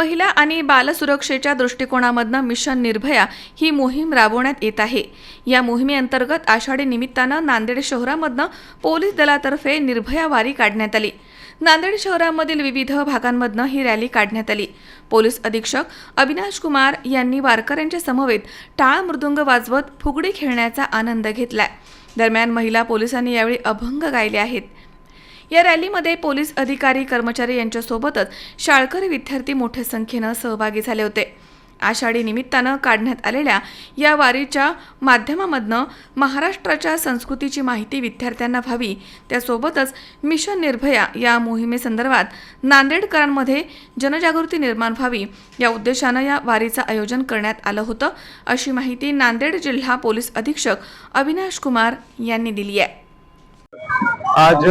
महिला आणि बालसुरक्षेच्या दृष्टिकोनामधनं मिशन निर्भया ही मोहीम राबवण्यात येत आहे. या मोहिमेअंतर्गत आषाढी निमित्तानं नांदेड शहरामधनं पोलीस दलातर्फे निर्भया वारी काढण्यात आली. नांदेड शहरामधील विविध भागांमधनं ही रॅली काढण्यात आली. पोलीस अधीक्षक अविनाश कुमार यांनी वारकऱ्यांच्या समवेत टाळ मृदुंग वाजवत फुगडी खेळण्याचा आनंद घेतलाय. दरम्यान महिला पोलिसांनी यावेळी अभंग गायले आहेत. या रॅलीमध्ये पोलीस अधिकारी कर्मचारी यांच्यासोबतच शाळकरी विद्यार्थी मोठ्या संख्येनं सहभागी झाले होते. आषाढी निमित्तानं काढण्यात आलेल्या या वारीच्या माध्यमामधनं महाराष्ट्राच्या संस्कृतीची माहिती विद्यार्थ्यांना व्हावी. त्यासोबतच मिशन निर्भया या मोहिमेसंदर्भात नांदेडकरांमध्ये जनजागृती निर्माण व्हावी या उद्देशानं या वारीचं आयोजन करण्यात आलं होतं अशी माहिती नांदेड जिल्हा पोलीस अधीक्षक अविनाश कुमार यांनी दिली आहे. आज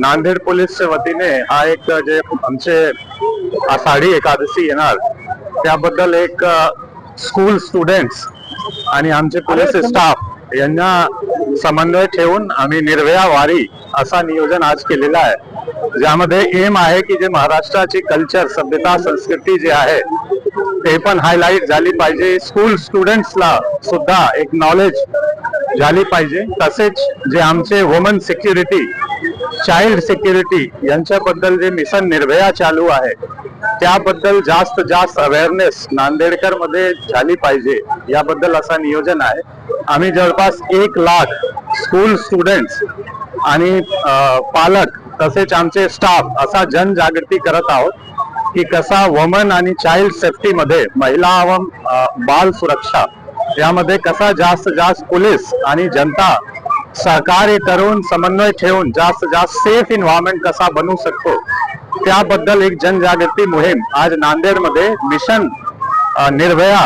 नांदेड पोलीसच्या वतीने हा एक जे आमचे आषाढी एकादशी येणार. त्याबद्दल एक स्कूल स्टुडंट्स आणि आमचे पोलीस स्टाफ यांना समन्वय ठेवून आम्ही निर्भया वारी असा नियोजन आज केलेला आहे. ज्यामध्ये एम आहे की जे महाराष्ट्राची कल्चर सभ्यता संस्कृती जी आहे ते पण हायलाईट झाली पाहिजे. स्कूल स्टुडंट्सला सुद्धा एक नॉलेज झाली पाहिजे. तसेच जे आमचे वुमन सिक्युरिटी चाइल्ड सिक्युरिटी यांच्याबद्दल जे मिशन निर्भया चालू आहे त्याबद्दल जास्त जास्त अवेअरनेस नांदेडकरमध्ये झाली पाहिजे. याबद्दल असा नियोजन आहे. आम्ही जवळपास एक लाख स्कूल स्टुडंट्स आणि पालक तसेच आमचे स्टाफ असा जनजागृती करत आहोत की कसा वुमन आणि चाइल्ड सेफ्टी मध्ये महिला व बाल सुरक्षा यामध्ये कसा जास्त जास्त पोलीस आणि जनता सहकार्य करून समन्वय ठेवून जास्त जास्त सेफ इन्व्हायरमेंट कसा बनवू शकतो त्याबद्दल एक जनजागृती मोहीम आज नांदेडमध्ये मिशन निर्भया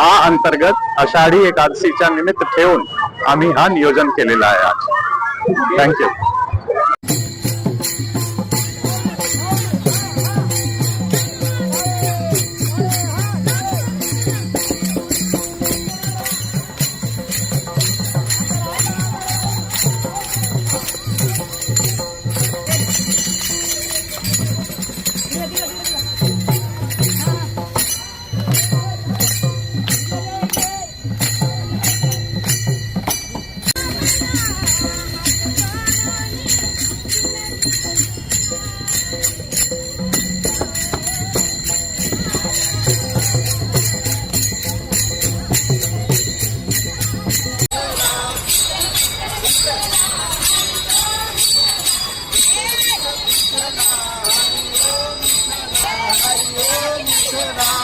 हा अंतर्गत आषाढी एकादशीच्या निमित्त ठेवून आम्ही हा नियोजन केलेला आहे आज. Thank you Hare Om Shiva